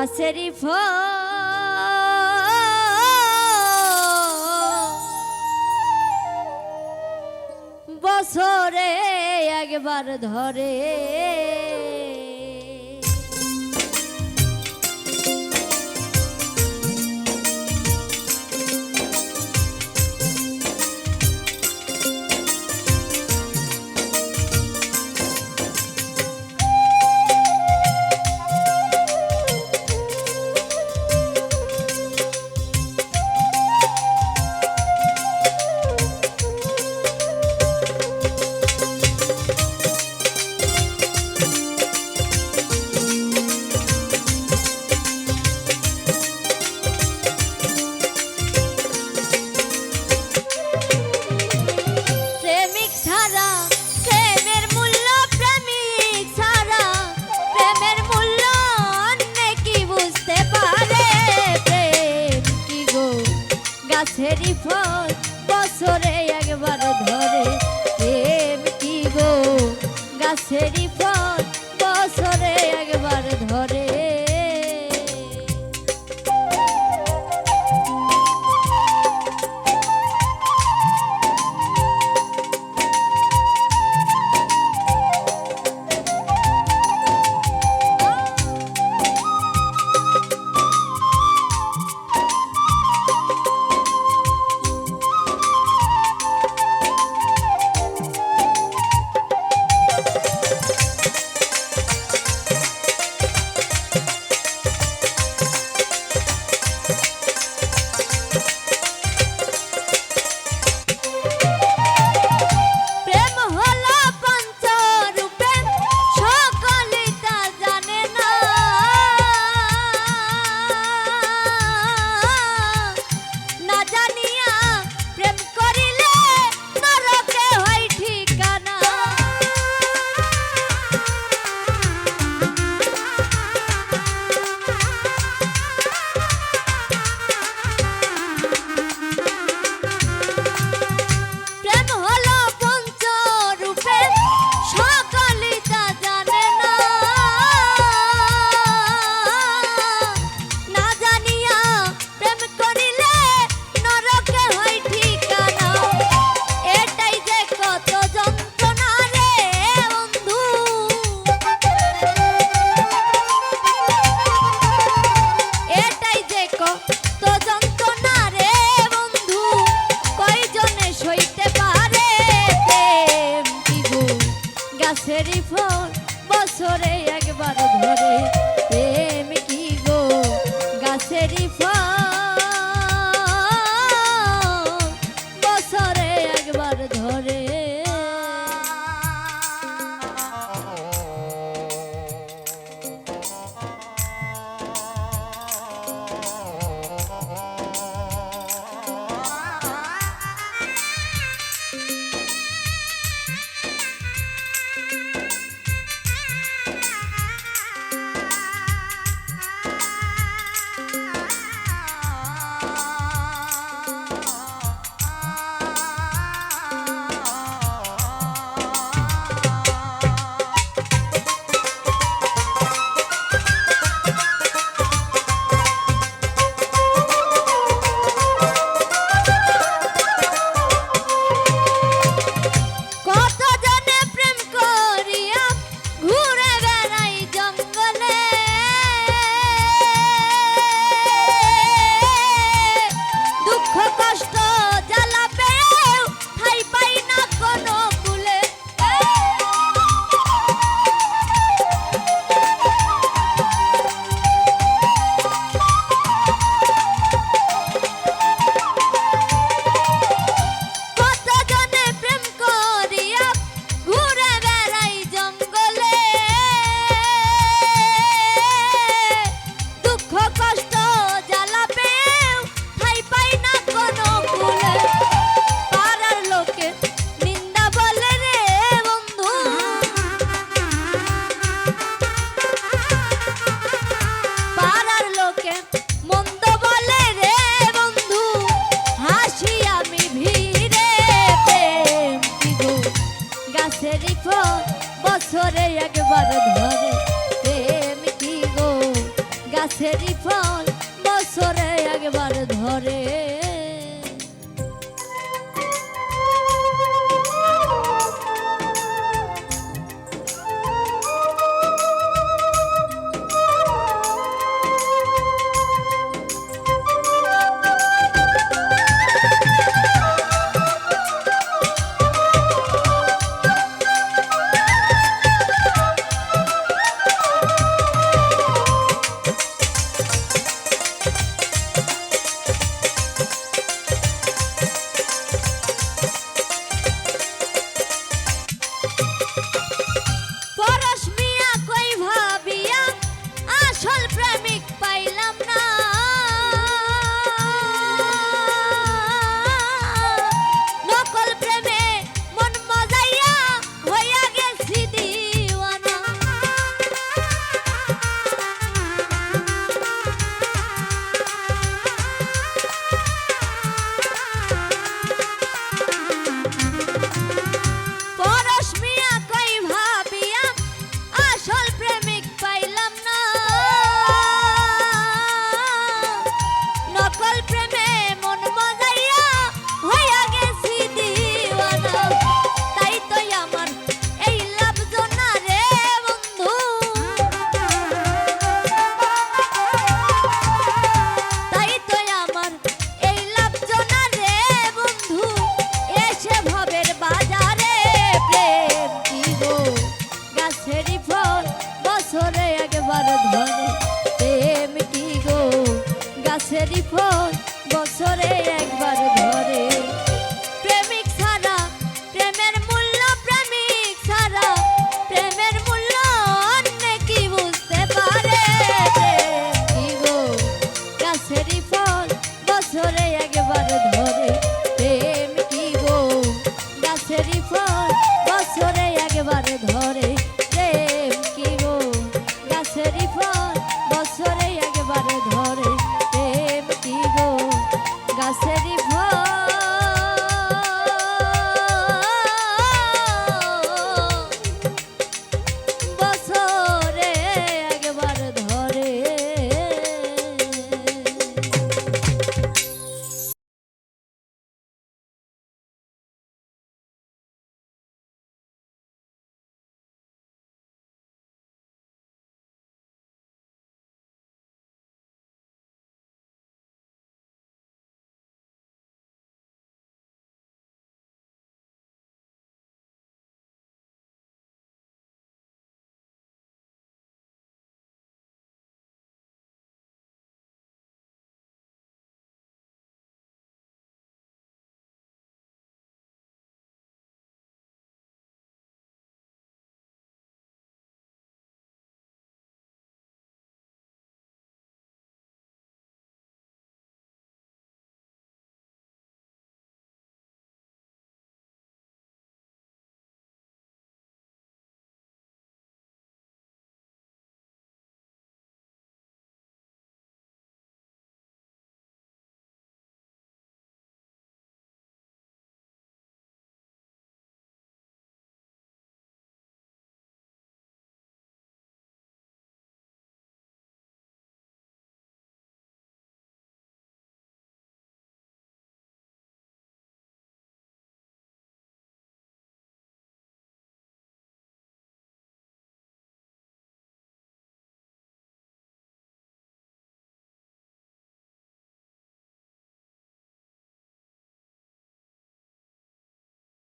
গাছেরই বছরে একবার ধরে। গাছেরই বছরে মানুষেরই বছরে একবার ধরে। প্রেমিক ছাড়া প্রেমের মূল্য প্রেমিক ছাড়া প্রেমের মূল্য কি বুঝতে পারে? কি গো, গাছেরই ফল বছরে একবার ধরে। প্রেম কি গো, গাছেরই বছরে একবার ধরে। প্রেম কি গো, গাছেরই বছরে একবার ধরে।